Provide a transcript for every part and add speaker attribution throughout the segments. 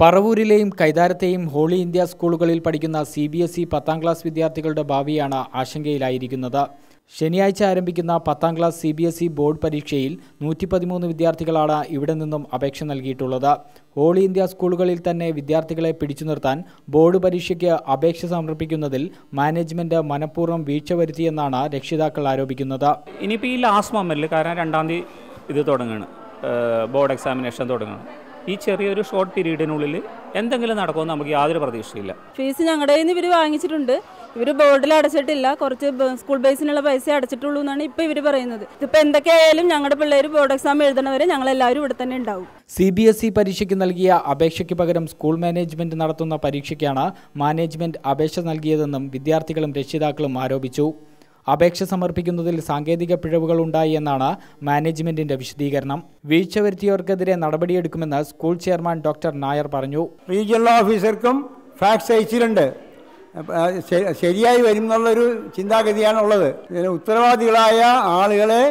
Speaker 1: പറവൂരിലെയും കൈതാരത്തെയും holy India സ്കൂളുകളിൽ പഠിക്കുന്ന C B S E പത്താം ക്ലാസ് വിദ്യാർത്ഥികളുടെ ഭാവിയാണ് ആശങ്കയിലായിരിക്കുന്നത്. ശനിയാഴ്ച ആരംഭിക്കുന്ന പത്താം class C B S E board പരീക്ഷയിൽ നൂറ്റി പതിമൂന്ന് വിദ്യാർത്ഥികളാണ് ഇവിടെ നിന്നും അപേക്ഷ നൽകിയിട്ടുള്ളത്. ഹോളി ഇന്ത്യ സ്കൂളുകളിൽ തന്നെ വിദ്യാർത്ഥികളെ പിടിച്ചു നിർത്താൻ ബോർഡ് പരീക്ഷയ്ക്ക് അപേക്ഷ സമർപ്പിക്കുന്നതിൽ മാനേജ്മെന്റ് മനഃപൂർവം വീഴ്ച വരുത്തിയെന്നാണ് രക്ഷിതാക്കൾ ആരോപിക്കുന്നത്.
Speaker 2: ഇനിയിപ്പോൾ ഈ ലാസ്റ്റ് മൊമെന്റിൽ കാരണം രണ്ടാം തീയതി ഇത് തുടങ്ങുകയാണ് ബോർഡ് എക്സാമിനേഷൻ തുടങ്ങുകയാണ് ഈ ചെറിയൊരു ഷോർട്ട് പീരീഡിനുള്ളിൽ എന്തെങ്കിലും നടക്കുമെന്ന് നമുക്ക് യാതൊരു പ്രതീക്ഷയില്ല.
Speaker 3: ഫീസ് ഞങ്ങളുടെ കയ്യിൽ നിന്ന് ഇവർ വാങ്ങിച്ചിട്ടുണ്ട്. ഇവർ ബോർഡിൽ അടച്ചിട്ടില്ല. കുറച്ച് സ്കൂൾ ബേസിനുള്ള പൈസ അടച്ചിട്ടുള്ളൂ എന്നാണ് ഇപ്പോൾ ഇവർ പറയുന്നത്. ഇതിപ്പോൾ എന്തൊക്കെയായാലും ഞങ്ങളുടെ പിള്ളേർ ബോർഡ് എക്സാം എഴുതണവരെ ഞങ്ങളെല്ലാവരും ഇവിടെ തന്നെ ഉണ്ടാവും.
Speaker 1: സി ബി എസ് ഇ പരീക്ഷയ്ക്ക് നൽകിയ അപേക്ഷയ്ക്ക് പകരം സ്കൂൾ മാനേജ്മെന്റ് നടത്തുന്ന പരീക്ഷയ്ക്കാണ് മാനേജ്മെന്റ് അപേക്ഷ നൽകിയതെന്നും വിദ്യാർത്ഥികളും രക്ഷിതാക്കളും ആരോപിച്ചു. അപേക്ഷ സമർപ്പിക്കുന്നതിൽ സാങ്കേതിക പിഴവുകൾ ഉണ്ടായി എന്നാണ് മാനേജ്മെന്റിന്റെ വിശദീകരണം. വീഴ്ച വരുത്തിയവർക്കെതിരെ നടപടിയെടുക്കുമെന്ന് സ്കൂൾ ചെയർമാൻ ഡോക്ടർ നായർ പറഞ്ഞു.
Speaker 4: റീജിയണൽ ഓഫീസർക്കും ഫാക്സ് അയച്ചിട്ടുണ്ട്. ശരിയായി വരും എന്നുള്ളൊരു ചിന്താഗതിയാണുള്ളത്. ഉത്തരവാദികളായ ആളുകളെ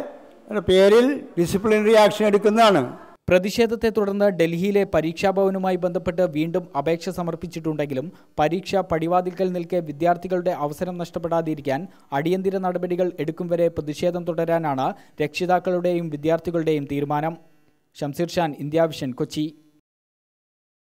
Speaker 4: പേരിൽ ഡിസിപ്ലിനറി ആക്ഷൻ എടുക്കുന്നതാണ്.
Speaker 1: പ്രതിഷേധത്തെ തുടർന്ന് ഡൽഹിയിലെ പരീക്ഷാഭവനുമായി ബന്ധപ്പെട്ട് വീണ്ടും അപേക്ഷ സമർപ്പിച്ചിട്ടുണ്ടെങ്കിലും പരീക്ഷ പടിവാതിൽക്കൽ നിൽക്കെ വിദ്യാർത്ഥികളുടെ അവസരം നഷ്ടപ്പെടാതിരിക്കാൻ അടിയന്തര നടപടികൾ എടുക്കും വരെ പ്രതിഷേധം തുടരാനാണ് രക്ഷിതാക്കളുടെയും വിദ്യാർത്ഥികളുടെയും തീരുമാനം. Shamseer Shan India vision Kochi.